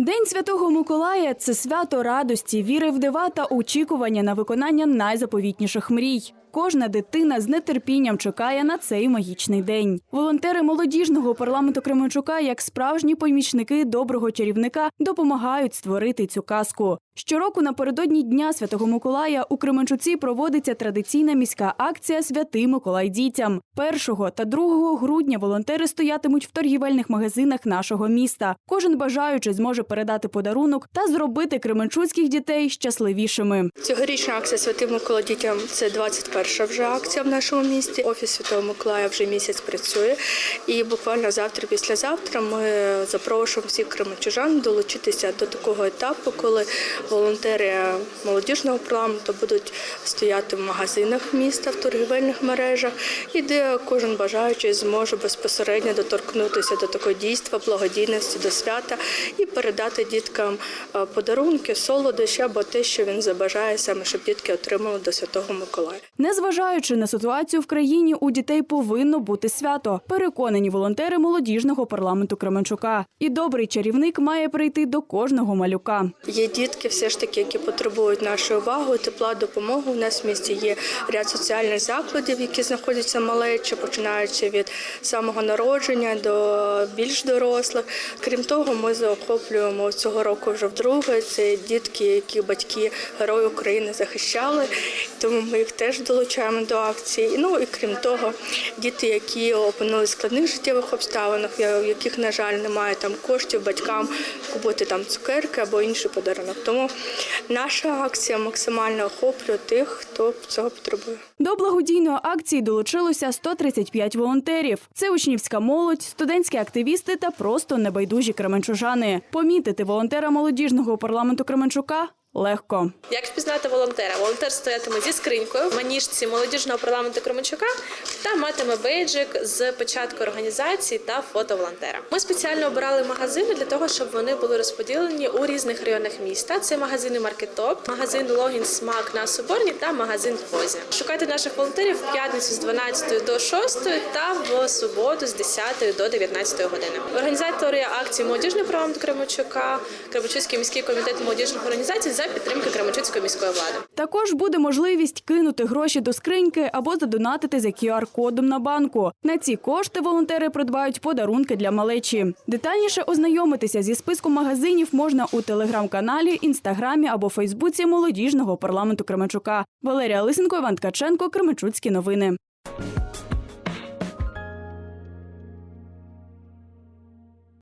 День Святого Миколая це свято радості, віри в дива та очікування на виконання найзаповітніших мрій. Кожна дитина з нетерпінням чекає на цей магічний день. Волонтери молодіжного парламенту Кременчука, як справжні помічники доброго чарівника, допомагають створити цю казку. Щороку напередодні Дня Святого Миколая у Кременчуці проводиться традиційна міська акція Святий Миколай дітям. 1 та 2 грудня волонтери стоятимуть в торгівельних магазинах нашого міста. Кожен бажаючий зможе передати подарунок та зробити кременчуцьких дітей щасливішими. Цьогорічна акція Святий Микола дітям це 21 вже акція в нашому місті. Офіс Святого Миколая вже місяць працює. І буквально завтра, післязавтра, ми запрошуємо всіх кременчужан долучитися до такого етапу, коли волонтери молодіжного парламенту будуть стояти в магазинах міста, в торгівельних мережах, і де кожен бажаючий зможе безпосередньо доторкнутися до такого дійства, благодійності, до свята і передати діткам е, подарунки, солодощі або те, що він забажає саме, щоб дітки отримали до Святого Миколая. Незважаючи на ситуацію в країні, у дітей повинно бути свято. Переконані волонтери молодіжного парламенту Кременчука. І добрий чарівник має прийти до кожного малюка. Є дітки, все ж таки, які потребують нашої уваги, тепла, допомоги. У нас в місті є ряд соціальних закладів, які знаходяться малечі, починаючи від самого народження до більш дорослих. Крім того, ми заохоплюємо цього року вже вдруге. Це дітки, які батьки герої України захищали, тому ми їх теж долучаємо до акції. Ну і крім того, діти, які опинилися в складних життєвих обставинах, в яких, на жаль, немає там коштів батькам купити там цукерки або інший подарунок. Тому наша акція максимально охоплює тих, хто цього потребує. До благодійної акції долучилося 135 волонтерів. Це учнівська молодь, студентські активісти та просто небайдужі кременчужани. Помітити волонтера молодіжного парламенту Кременчука легко. Як впізнати волонтера? Волонтер стоятиме зі скринькою в маніжці молодіжного парламенту Кременчука та матиме бейджик з початку організації та фото волонтера. Ми спеціально обирали магазини для того, щоб вони були розподілені у різних районах міста. Це магазини Маркетоп, магазин Логін Смак на Соборній та магазин Фозі. Шукайте наших волонтерів в п'ятницю з 12 до 6 та в суботу з 10 до 19 години. Організатори акції молодіжного парламенту Кременчука, Кременчуцький міський комітет молодіжних організацій за підтримки Кременчуцької міської влади. Також буде можливість кинути гроші до скриньки або задонатити за QR-кодом на банку. На ці кошти волонтери придбають подарунки для малечі. Детальніше ознайомитися зі списком магазинів можна у телеграм-каналі, інстаграмі або Фейсбуці молодіжного парламенту Кременчука. Валерія Лисенко, Іван Ткаченко, Кременчуцькі новини.